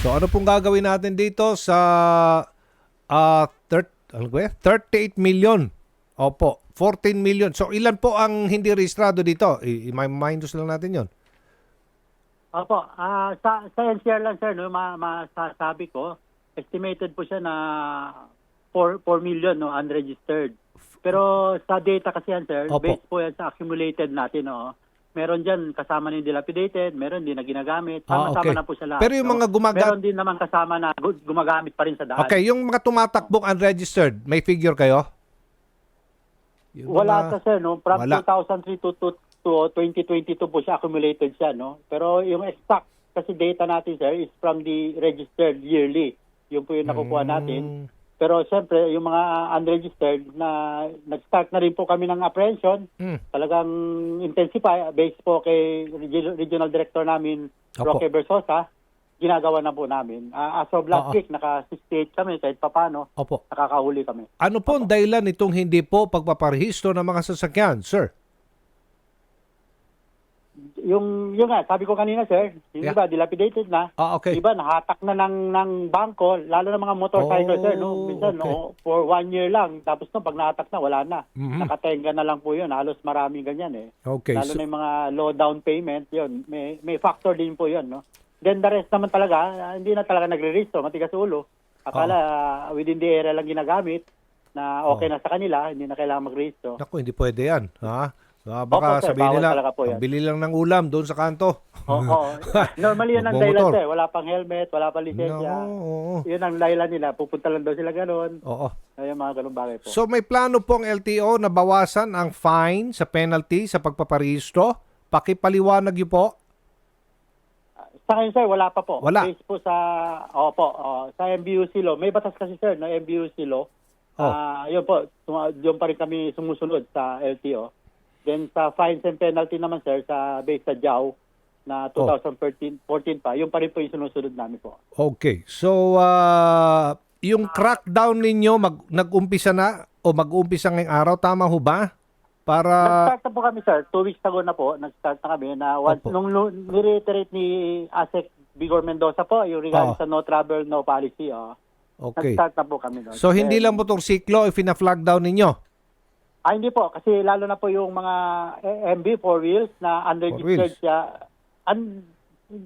So ano pong gagawin natin dito sa ah thir- ano ba yan? 38 million. Opo, 14 million. So ilan po ang hindi rehistrado dito? I-minus lang natin 'yon. Opo, ah sa, sa NCR lang sir, no, ma, masasabi ko, estimated po siya na 4, 4 million no, unregistered. Pero sa data kasi yan sir, Opo. based po yan sa accumulated natin. No, meron dyan kasama na yung dilapidated, meron din na ginagamit, Ah, sama-sama okay. na po sa lahat. Pero yung mga gumaga- Meron din naman kasama na gu- gumagamit pa rin sa daan. Okay, yung mga tumatakbong unregistered, may figure kayo? Yung Wala mga- sa sir, no? From Wala. 2003 to, to, to 2022 po siya accumulated siya, no? Pero yung exact kasi data natin, sir, is from the registered yearly. Yung po yung nakukuha natin. Pero siyempre, yung mga unregistered na nag-start na rin po kami ng apprehension, mm. talagang intensify based po kay Regi- Regional Director namin, Opo. Roque Bersosa, ginagawa na po namin. Ah, as of last Oo. week, naka-68 kami kahit papano, Opo. nakakahuli kami. Ano po ang dahilan nitong hindi po pagpaparehistro ng mga sasakyan, sir? Yung, yung nga, sabi ko kanina, sir, yung Yeah. iba, dilapidated na. Ah, okay. Iba, nahatak na ng, ng bangko, lalo na mga motorcycle, Oh, sir. No? Minsan, okay. no, for one year lang. Tapos no, pag nahatak na, wala na. Mhm. Nakatenga na lang po yun. Halos maraming ganyan eh. Okay. Lalo so- na yung mga low down payment, yun. May, may factor din po yun, no? Then the rest naman talaga, ah, hindi na talaga nagre-resto, matigas ulo. Akala ah, within the area lang ginagamit na okay Oh. na sa kanila, hindi na kailangan mag-resto. Naku, hindi pwede yan. Ha? Ah, baka Opo, sir, sabihin bawal nila, talaga po yan. bili lang ng ulam doon sa kanto. Oo. Normally yun ang dahilan, Magmomotor. sir. Wala pang helmet, wala pang lisensya. No, oo. Yun ang dahilan nila. Pupunta lang daw sila gano'n. Oo. Ay, mga ganun bagay po. So may plano pong LTO na bawasan ang fine sa penalty sa pagpaparehistro? Pakipaliwanag niyo po. sa ngayon, sir, wala pa po. Wala. Based po sa, opo, oh, sa MBUC law. May batas kasi, sir, na MBUC law. Oh. Ah, yun po, yun pa rin kami sumusunod sa LTO. Then sa fines and penalty naman, sir, sa based sa JAW na Oh. 2013 14 pa, yun pa rin po yung sinusunod namin po. Okay. So ah, yung crackdown ninyo mag nag-umpisa na o mag-umpisa ngayong araw tama ho ba? Para Nag-start na po kami, sir. Two weeks ago na po, nag-start na kami na once, Opo. nung nu- nireiterate ni ASEC Bigor Mendoza po, yung regarding Oo. sa no travel, no policy, oh. okay. Nag-start na po kami doon. So hindi lang po tong siklo i-flag down ninyo. Ah, hindi po. Kasi lalo na po yung mga eh, MB four wheels na unregistered wheels. siya. Un,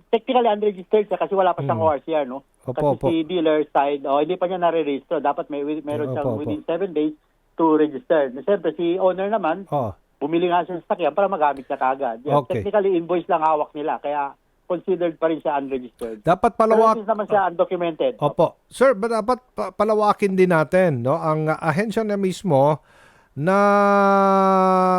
technically unregistered siya kasi wala pa siyang Mm. ORCR, no? Opo, kasi opo. si dealer side, oh, hindi pa niya nare-register. Dapat may meron Opo, siyang opo. within seven days to register. Na Siyempre, si owner naman, Oh. bumili nga siya ng sasakyan para magamit niya kagad. Yan, Okay. Technically, invoice lang hawak nila. Kaya considered pa rin siya unregistered. Dapat Pero palawak hindi naman siya undocumented. Opo. Sir, ba dapat pa- palawakin din natin no ang uh, ahensya na mismo na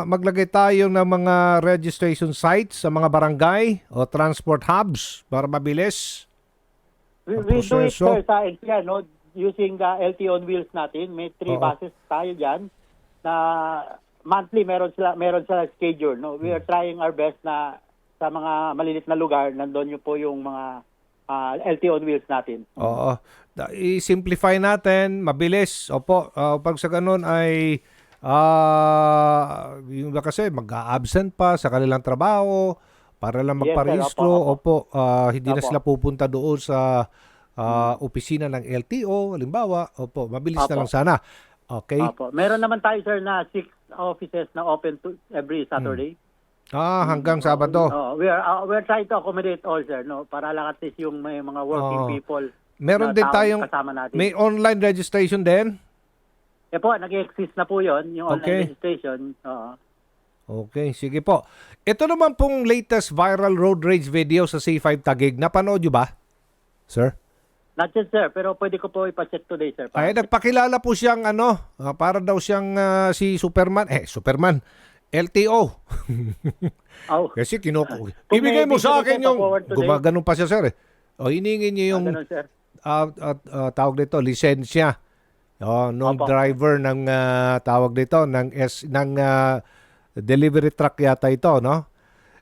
maglagay tayo ng mga registration sites sa mga barangay o transport hubs para mabilis. We, we do it, sir, sa NCR, no? Using the LTO on wheels natin. May three Oo. buses tayo dyan na monthly meron sila meron sila schedule no we are Hmm. trying our best na sa mga malilit na lugar nandoon yung po yung mga ah, LTO on wheels natin Oo. I-simplify natin, mabilis. Opo, ah, pag sa ganun ay ah yung iba kasi mag-absent pa sa kanilang trabaho para lang Yes, sir. magparehistro. Opo, Opo, ah, hindi na Opo. sila pupunta doon sa ah, opisina ng LTO, halimbawa. Opo, mabilis na Opo. lang sana. Okay? Opo. meron naman tayo sir na six offices na open to every Saturday Ah, hanggang Sabado. Oo, we are uh, we are trying to accommodate all sir no para lang at least yung may mga working Oo. people Meron na din tayong kasama natin may online registration din. Eh po nag-exist na po yon yung online Okay. registration oo Okay, sige po. Ito naman pong latest viral road rage video sa C5 Tagig. Napanood nyo ba? Sir? Not yet, sir. Pero pwede ko po ipacheck today, sir. Ay, nagpakilala po siyang ano, ah, para daw siyang ah, si Superman. Eh, Superman. LTO. Oh, Kasi kinuku... Kung Ibigay may mo sa akin yung... pa-forward today. Gumaganon pa siya, sir. Eh. O, hiningin niyo yung yung... ganun, sir. ah, ah, ah, tawag dito, lisensya. Oh, nung Opo. driver ng ah, tawag dito ng S ng ah, delivery truck yata ito, no?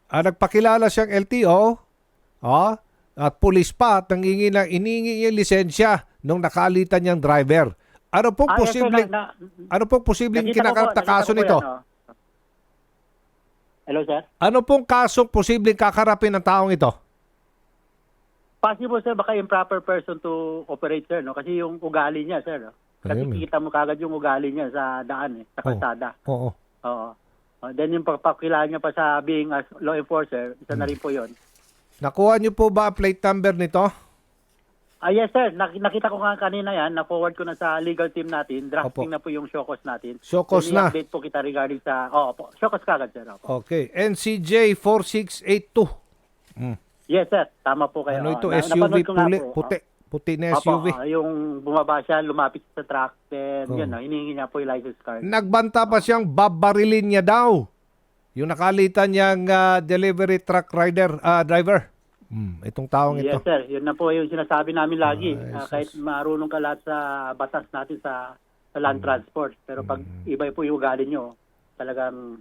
Ah, nagpakilala siyang LTO. Oh, at pulis pa at nangingi na iningi niya yung lisensya nung nakalitan niyang driver. Ano pong Ah, yes, sir, posibleng na- na- ano pong posibleng nakita ko po, kinakanta nakita kaso ko po nito? yan, oh. Hello, sir? Ano pong kasong posibleng kakarapin ng taong ito? possible sir, baka improper person to operate sir, no? Kasi yung ugali niya sir, no? Kasi Ayun, eh. kita mo kagad yung ugali niya sa daan, eh, sa kalsada. Oo. Oo. Uh, then yung pagpakilala niya pa sa being as law enforcer, isa na rin po yon. Nakuha niyo po ba ang plate number nito? Ah, yes sir, Nak- nakita ko nga kanina yan, na-forward ko na sa legal team natin, drafting Opo. na po yung showcause natin. Showcause Then, na. i-update po kita regarding sa, oo po, showcause kagad sir. Opo. Okay. NCJ 4682. Mm. Yes sir, tama po kayo. Ano Oo, ito? na- SUV napanood ko nga puli, po. puti. Puti na Opo, SUV. ah, yung bumaba siya, lumapit sa truck, then Oh. yun, no, hinihingi niya po yung license card. Nagbanta pa siyang babarilin niya daw. Yung nakalitan niyang ah, delivery truck rider, ah, driver. Mm, itong taong ito. Yes, sir. Yun na po yung sinasabi namin lagi. Ah, sus. kahit marunong ka lahat sa batas natin sa, sa land transport. Pero pag iba po yung ugali nyo, talagang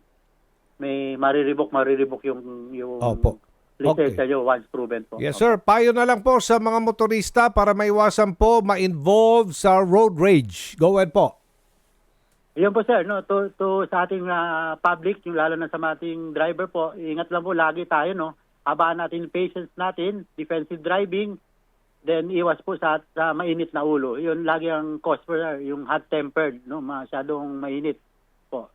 may mariribok, mariribok yung, yung Opo. Lisensya nyo once proven po. Yes sir, payo na lang po sa mga motorista para maiwasan po ma-involve sa road rage. Go ahead po. Yun po sir, no, to, to sa ating ah, public, yung lalo na sa ating driver po, ingat lang po lagi tayo, no. Habaan natin patience natin, defensive driving, then iwas po sa, sa mainit na ulo. Yun lagi ang cause for yung hot-tempered, no, masyadong mainit po.